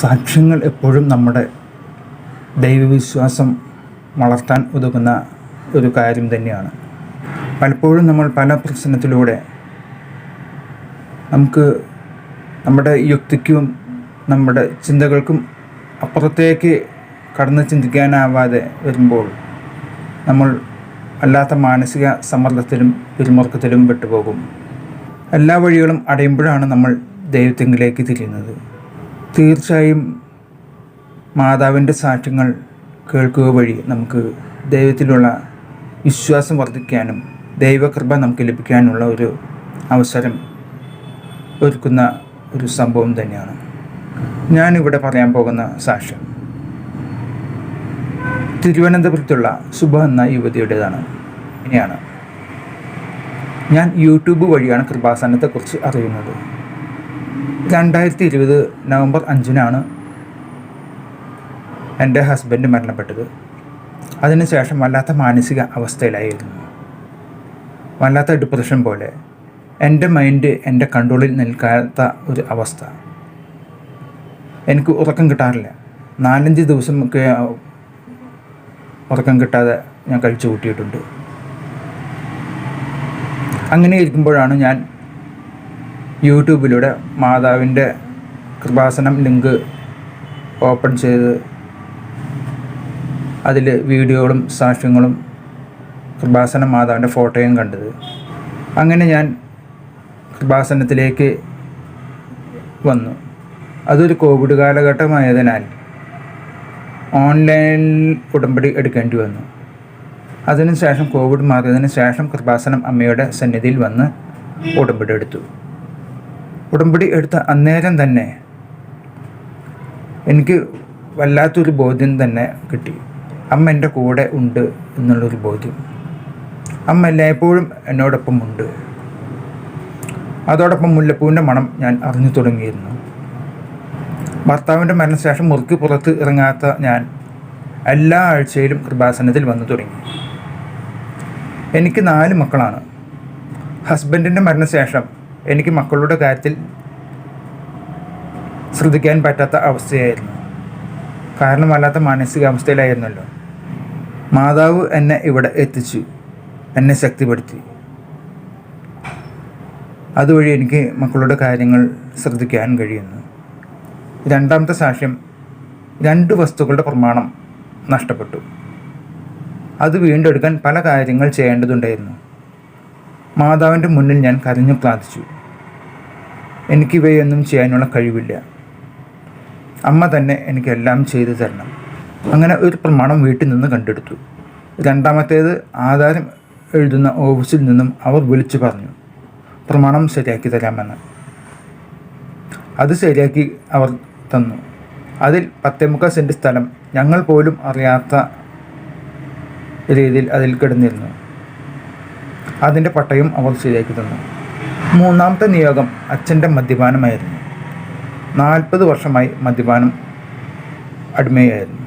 സാക്ഷ്യങ്ങൾ എപ്പോഴും നമ്മുടെ ദൈവവിശ്വാസം വളർത്താൻ ഉതകുന്ന ഒരു കാര്യം തന്നെയാണ്. പലപ്പോഴും നമ്മൾ പല പ്രശ്നത്തിലൂടെ നമുക്ക് നമ്മുടെ യുക്തിക്കും നമ്മുടെ ചിന്തകൾക്കും അപ്പുറത്തേക്ക് കടന്ന് ചിന്തിക്കാനാവാതെ വരുമ്പോൾ നമ്മൾ അല്ലാത്ത മാനസിക സമ്മർദ്ദത്തിലും പിരിമുറുക്കത്തിലും പെട്ടുപോകും. എല്ലാ വഴികളും അടയുമ്പോഴാണ് നമ്മൾ ദൈവത്തെങ്കിലേക്ക് തിരിയുന്നത്. തീർച്ചയായും മാതാവിന്റെ സാക്ഷ്യങ്ങൾ കേൾക്കുക വഴി നമുക്ക് ദൈവത്തിലുള്ള വിശ്വാസം വർദ്ധിക്കാനും ദൈവകൃപ നമുക്ക് ലഭിക്കാനുള്ള ഒരു അവസരം ഒരുക്കുന്ന ഒരു സംഭവം തന്നെയാണ്. ഞാനിവിടെ പറയാൻ പോകുന്ന സാക്ഷ്യം. തിരുവനന്തപുരത്തുള്ള സുബ എന്ന യുവതിയുടേതാണ്. ഇനിയാണ് ഞാൻ യൂട്യൂബ് വഴിയാണ് കൃപാസനത്തെക്കുറിച്ച് അറിയുന്നത്. രണ്ടായിരത്തി ഇരുപത് നവംബർ അഞ്ചിനാണ് എന്റെ ഹസ്ബൻഡ് മരണപ്പെട്ടത്. അതിനുശേഷം വല്ലാത്ത മാനസിക അവസ്ഥയിലായിരുന്നു. വല്ലാത്ത ഡിപ്രഷൻ പോലെ. എന്റെ മൈൻഡ് എന്റെ കൺട്രോളിൽ നിൽക്കാത്ത ഒരു അവസ്ഥ. എനിക്ക് ഉറക്കം കിട്ടാറില്ല. നാലഞ്ച് ദിവസം ഒക്കെ ഉറക്കം കിട്ടാതെ ഞാൻ കഴിച്ചു കൂട്ടിയിട്ടുണ്ട്. അങ്ങനെ ഇരിക്കുമ്പോഴാണ് ഞാൻ യൂട്യൂബിലൂടെ മാതാവിന്റെ കൃപാസനം ലിങ്ക് ഓപ്പൺ ചെയ്ത് അതിൽ വീഡിയോകളും സാക്ഷ്യങ്ങളും കൃപാസനം മാതാവിന്റെ ഫോട്ടോയും കണ്ടത്. അങ്ങനെ ഞാൻ കൃപാസനത്തിലേക്ക് വന്നു. അതൊരു കോവിഡ് കാലഘട്ടമായതിനാൽ ഓൺലൈൻ ഉടമ്പടി എടുക്കേണ്ടി വന്നു. അതിനുശേഷം കോവിഡ് മാറിയതിന് ശേഷം കൃപാസനം അമ്മയുടെ സന്നിധിയിൽ വന്ന് ഉടമ്പടി എടുത്തു. ഉടമ്പടി എടുത്ത അന്നേരം തന്നെ എനിക്ക് വല്ലാത്തൊരു ബോധ്യം തന്നെ കിട്ടി. അമ്മ എന്റെ കൂടെ ഉണ്ട് എന്നുള്ളൊരു ബോധ്യം. അമ്മ എല്ലായ്പ്പോഴും എന്നോടൊപ്പം ഉണ്ട്. അതോടൊപ്പം മുല്ലപ്പൂവിന്റെ മണം ഞാൻ അറിഞ്ഞു തുടങ്ങിയിരുന്നു. ഭർത്താവിന്റെ മരണശേഷം മുറുക്കി പുറത്ത് ഇറങ്ങാത്ത ഞാൻ എല്ലാ ആഴ്ചയിലും കൃപാസനത്തിൽ വന്നു തുടങ്ങി. എനിക്ക് നാല് മക്കളാണ്. ഹസ്ബൻഡിന്റെ മരണശേഷം എനിക്ക് മക്കളുടെ കാര്യത്തിൽ ശ്രദ്ധിക്കാൻ പറ്റാത്ത അവസ്ഥയായിരുന്നു. കാരണമല്ലാത്ത മാനസികാവസ്ഥയിലായിരുന്നല്ലോ. മാതാവ് എന്നെ ഇവിടെ എത്തിച്ചു എന്നെ ശക്തിപ്പെടുത്തി. അതുവഴി എനിക്ക് മക്കളുടെ കാര്യങ്ങൾ ശ്രദ്ധിക്കാൻ കഴിയുന്നു. രണ്ടാമത്തെ സാക്ഷ്യം രണ്ട് വസ്തുക്കളുടെ പ്രമാണം നഷ്ടപ്പെട്ടു. അത് വീണ്ടെടുക്കാൻ പല കാര്യങ്ങൾ ചെയ്യേണ്ടതുണ്ടായിരുന്നു. മാതാവിന്റെ മുന്നിൽ ഞാൻ കരഞ്ഞു പ്രാർത്ഥിച്ചു. എനിക്കിവയൊന്നും ചെയ്യാനുള്ള കഴിവില്ല. അമ്മ തന്നെ എനിക്കെല്ലാം ചെയ്തു തരണം. അങ്ങനെ ഒരു പ്രമാണം വീട്ടിൽ നിന്ന് കണ്ടെടുത്തു. രണ്ടാമത്തേത് ആധാരം എഴുതുന്ന ഓഫീസിൽ നിന്നും അവർ വിളിച്ചു പറഞ്ഞു. പ്രമാണം ശരിയാക്കി തരാമെന്ന്. അത് ശരിയാക്കി അവർ തന്നു. അതിൽ പത്തേമുക്കാൽ സെന്റ് സ്ഥലം ഞങ്ങൾ പോലും അറിയാത്ത രീതിയിൽ അതിൽ കിടന്നിരുന്നു. അതിന്റെ പട്ടയം അവർ ശരിയാക്കി തന്നു. മൂന്നാമത്തെ നിയോഗം അച്ഛന്റെ മദ്യപാനമായിരുന്നു. നാൽപ്പത് വർഷമായി മദ്യപാനം അടിമയായിരുന്നു.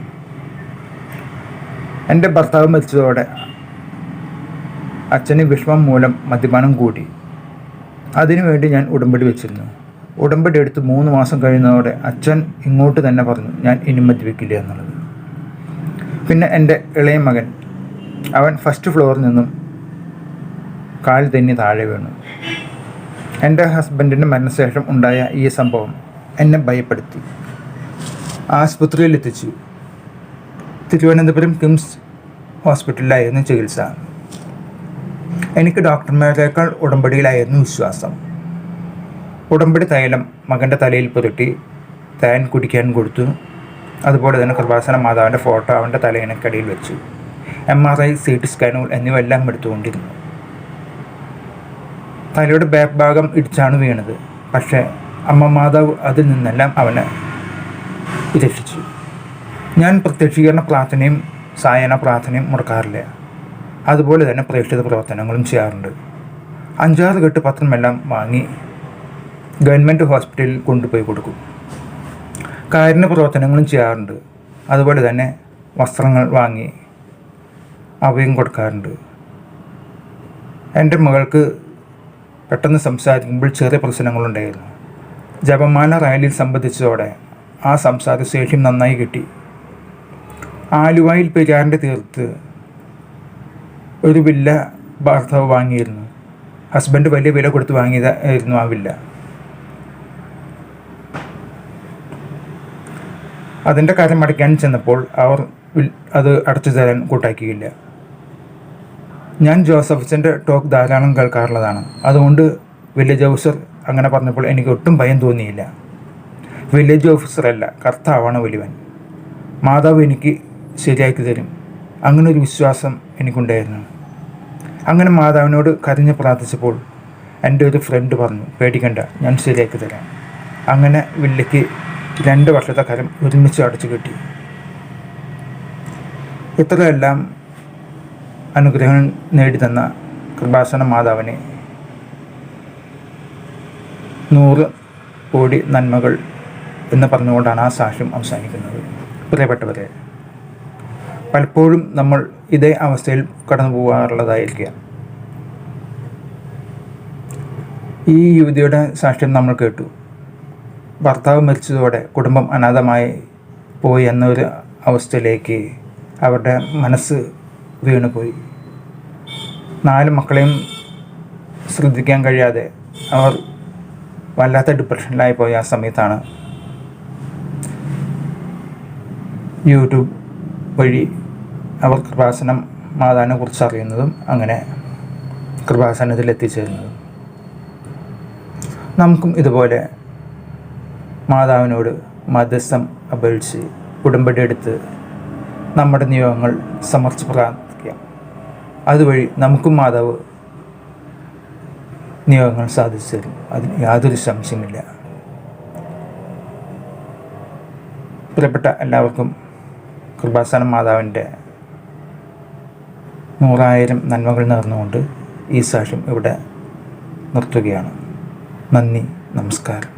എന്റെ ഭർത്താവ് മരിച്ചതോടെ അച്ഛന് വിഷമം മൂലം മദ്യപാനം കൂടി. അതിനുവേണ്ടി ഞാൻ ഉടമ്പടി വെച്ചിരുന്നു. ഉടമ്പടി എടുത്ത് മൂന്ന് മാസം കഴിയുന്നതോടെ അച്ഛൻ ഇങ്ങോട്ട് തന്നെ പറഞ്ഞു ഞാൻ ഇനി മദ്യപിക്കില്ല എന്നുള്ളത്. പിന്നെ എന്റെ ഇളയ മകൻ അവൻ ഫസ്റ്റ് ഫ്ലോറിൽ നിന്നും കാൽ തെന്നി താഴെ വീണു. എന്റെ ഹസ്ബൻഡിന്റെ മരണശേഷം ഉണ്ടായ ഈ സംഭവം എന്നെ ഭയപ്പെടുത്തി. ആശുപത്രിയിൽ എത്തിച്ചു. തിരുവനന്തപുരം കിംസ് ഹോസ്പിറ്റലിലായിരുന്നു ചികിത്സ. എനിക്ക് ഡോക്ടർമാരേക്കാൾ ഉടമ്പടിയിലായിരുന്നു വിശ്വാസം. ഉടമ്പടി തൈലം മകന്റെ തലയിൽ പുരട്ടി തേൻ കുടിക്കാൻ കൊടുത്തു. അതുപോലെ തന്നെ കൃപാസന മാതാവിന്റെ ഫോട്ടോ അവന്റെ തലയിണക്കടിയിൽ വെച്ചു. M R I C T സ്കാനുകൾ എന്നിവ എല്ലാം എടുത്തുകൊണ്ടിരുന്നു. തലയുടെ ബാക്ക് ഭാഗം ഇടിച്ചാണ് വീണത്. പക്ഷേ അമ്മ മാതാവ് അതിൽ നിന്നെല്ലാം അവനെ രക്ഷിച്ചു. ഞാൻ പ്രത്യക്ഷീകരണ പ്രാർത്ഥനയും സായന പ്രാർത്ഥനയും മുടക്കാറില്ല. അതുപോലെ തന്നെ പ്രേക്ഷിത പ്രവർത്തനങ്ങളും ചെയ്യാറുണ്ട്. അഞ്ചാറ് കെട്ട് പത്രമെല്ലാം വാങ്ങി ഗവൺമെന്റ് ഹോസ്പിറ്റലിൽ കൊണ്ടുപോയി കൊടുക്കും. കാരുണ്യ പ്രവർത്തനങ്ങളും ചെയ്യാറുണ്ട്. അതുപോലെ തന്നെ വസ്ത്രങ്ങൾ വാങ്ങി അവയും കൊടുക്കാറുണ്ട്. എന്റെ മകൾക്ക് പെട്ടെന്ന് സംസാരിക്കുമ്പോൾ ചെറിയ പ്രശ്നങ്ങളുണ്ടായിരുന്നു. ജപമാല റാലിയിൽ സംബന്ധിച്ചതോടെ ആ സംസാര ശേഷിയും നന്നായി കിട്ടി. ആലുവായിൽ പെരിയാറിന്റെ തീർത്ത് ഒരു വില്ല ഭർത്താവ് വാങ്ങിയിരുന്നു. ഹസ്ബൻഡ് വലിയ വില കൊടുത്ത് വാങ്ങിയതായിരുന്നു ആ വില്ല. അതിന്റെ കാര്യം അടയ്ക്കാൻ ചെന്നപ്പോൾ അവർ അത് അടച്ചു തരാൻ കൂട്ടാക്കിയില്ല. ഞാൻ ജോസഫിന്റെ ടോക്ക് ധാരാളം കേൾക്കാറുള്ളതാണ്. അതുകൊണ്ട് വില്ലേജ് ഓഫീസർ അങ്ങനെ പറഞ്ഞപ്പോൾ എനിക്ക് ഒട്ടും ഭയം തോന്നിയില്ല. വില്ലേജ് ഓഫീസറല്ല കർത്താവാണ് വലിയവൻ. മാതാവ് എനിക്ക് ശരിയാക്കി തരും. അങ്ങനെ ഒരു വിശ്വാസം എനിക്കുണ്ടായിരുന്നു. അങ്ങനെ മാതാവിനോട് കരഞ്ഞ് പ്രാർത്ഥിച്ചപ്പോൾ എന്റെ ഒരു ഫ്രണ്ട് പറഞ്ഞു പേടിക്കണ്ട ഞാൻ ശരിയാക്കി തരാം. അങ്ങനെ വില്ലയ്ക്ക് രണ്ട് വർഷത്തെ കരം ഒരുമിച്ച് അടച്ചു കിട്ടി ഇത്രയെല്ലാം അനുഗ്രഹം നേടിത്തന്ന കൃപാസന മാതാവിനെ. നൂറ് കോടി നന്മകൾ എന്ന് പറഞ്ഞുകൊണ്ടാണ് ആ സാക്ഷ്യം അവസാനിക്കുന്നത്. പ്രിയപ്പെട്ടവരെ പലപ്പോഴും നമ്മൾ ഇതേ അവസ്ഥയിൽ കടന്നു പോകാറുള്ളതായിരിക്കുക ഈ യുവതിയുടെ സാക്ഷ്യം നമ്മൾ കേട്ടു. ഭർത്താവ് മരിച്ചതോടെ കുടുംബം അനാഥമായി പോയി എന്നൊരു അവസ്ഥയിലേക്ക് അവരുടെ മനസ്സ് വീണുപോയി. നാല് മക്കളെയും ശ്രദ്ധിക്കാൻ കഴിയാതെ അവർ വല്ലാത്ത ഡിപ്രഷനിലായി പോയ ആ സമയത്താണ് യൂട്യൂബ് വഴി അവർ കൃപാസനം മാതാവിനെ കുറിച്ച് അറിയുന്നതും അങ്ങനെ കൃപാസനത്തിൽ എത്തിച്ചേരുന്നതും നമുക്കും ഇതുപോലെ മാതാവിനോട് മധ്യസ്ഥം അപേക്ഷിച്ച് ഉടമ്പടി എടുത്ത് നമ്മുടെ നിയോഗങ്ങൾ സമർപ്പിക്കാൻ അതുവഴി നമുക്കും മാതാവ് നിയോഗങ്ങൾ സാധിച്ചു തരും. അതിന് യാതൊരു സംശയമില്ല പ്രിയപ്പെട്ട എല്ലാവർക്കും കൃപാസനം മാതാവിന്റെ നൂറായിരം നന്മകൾ നേർന്നുകൊണ്ട് ഈ സാക്ഷ്യം ഇവിടെ നിർത്തുകയാണ്. നന്ദി നമസ്കാരം.